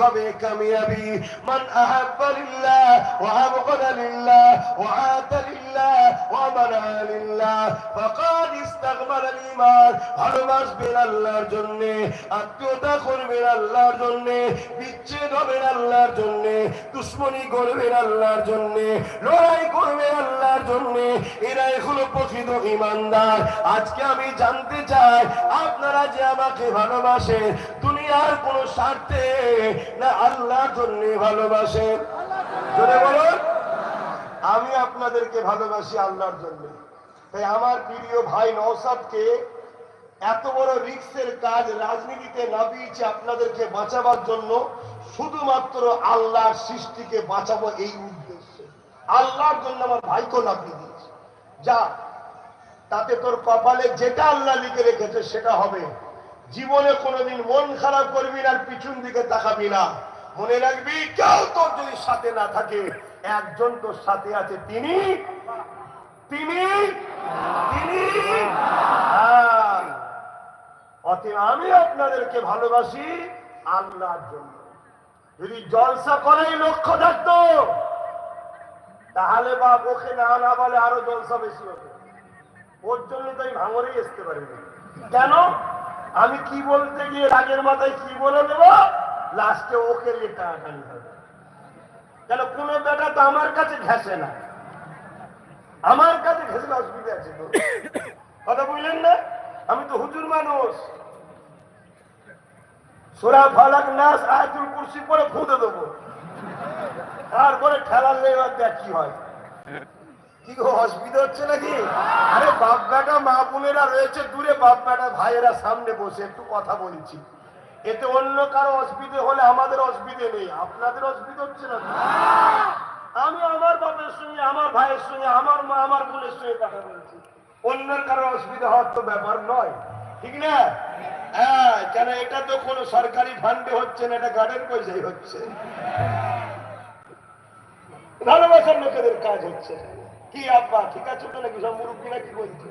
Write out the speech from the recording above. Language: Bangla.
হবে কামিয়াবি মান আহাব্বা লিল্লাহ ওয়া আবগাদা লিল্লাহ ওয়া আতা লিল্লাহ ওয়া মানা লিল্লাহ ফাকাদ ইস্তাগমাল ঈমান ভালোবাসবেন আল্লাহর জন্য, আত্মীয়তা করবেন আল্লাহর জন্য, বিচ্ছেদ হবেন আল্লাহর জন্য, দুশ্মনী করবেন আল্লাহর জন্য, লড়াই করবেন আল্লাহর জন্য, এরাই হলো প্রকৃত ইমানদার। আজকে আমি জানতে চাই, আপনারা যে আমাকে ভালোবাসেন, দুনিয়ার কোন স্বার্থে না আল্লাহর জন্য ভালোবাসেন? জোরে আমি আপনাদেরকে ভালোবাসি আল্লাহর জন্য। তাই আমার প্রিয় ভাই নওসাদকে এত বড় রিক্সের কাজ রাজনীতিতে না দিয়েছে আপনাদেরকে বাঁচাবার জন্য, শুধুমাত্র আল্লাহর সৃষ্টিকে বাঁচাবো এই উদ্দেশ্যে। আল্লাহর জন্য আমার ভাইকে নাপিয়ে দিয়েছে যা, তাতে তোর কপালে যেটা আল্লাহ লিখে রেখেছে সেটা হবে, জীবনে কোনোদিন মন খারাপ করবি না আর পিছন দিকে তাকাবি না। মনে রাখবি, কেউ তোর যদি সাথে না থাকে, একজন তোর সাথে আছে, তিনি তিনি? তিনি। অতএব আমি আপনাদেরকে ভালোবাসি আল্লাহর জন্য। যদি জলসা করেই লক্ষ্য থাকতো, তাহলে বা ওকে না না বলে আরও জলসা বেশি হতো। ওর জন্য তো আমি ভাঙরেই আসতে পারিনি। কেন? আমি কি বলতে গিয়ে রাগের মাথায় কি বলে দেবো? লাস্টে ওকে নিয়ে টানাটানি হবে। কেন? কোন বেটা তো আমার কাছে ঘেসে না। অসুবিধা আছে তো কথা বুঝলেন না? আমি তো হুজুর মানুষ। সোরা ফালাক নাস, আয়াতুল কুরসি পরে ফুঁতে দেবো। তারপরে দেখ কি হয়। কি গো, অসুবিধা হচ্ছে নাকি? আরে বাপ বেটা মা বোনেরা রয়েছে দূরে বাপ বেটা ভাইয়েরা সামনে বসে একটু কথা বলছি। এতে অন্য কারও অসুবিধে হলে আমাদের অসুবিধে নেই। আপনাদের অসুবিধা হচ্ছে না তো? আমি আমার বাপের সঙ্গে আমার ভাইয়ের সঙ্গে, আমার মা আমার বোনের সঙ্গে কথা বলছি। অন্যের কারও অসুবিধা হওয়ার তো ব্যাপার নয়। ঠিক না? হ্যাঁ কেন এটা তো কোনো সরকারি ফান্ডে হচ্ছে না, এটা গার্ডেন পয়সাই হচ্ছে। ভালোবাসার লোকেদের কাজ হচ্ছে। কি আব্বা, ঠিক আছে নাকি? সব মুরব্বীরা কি বলছে?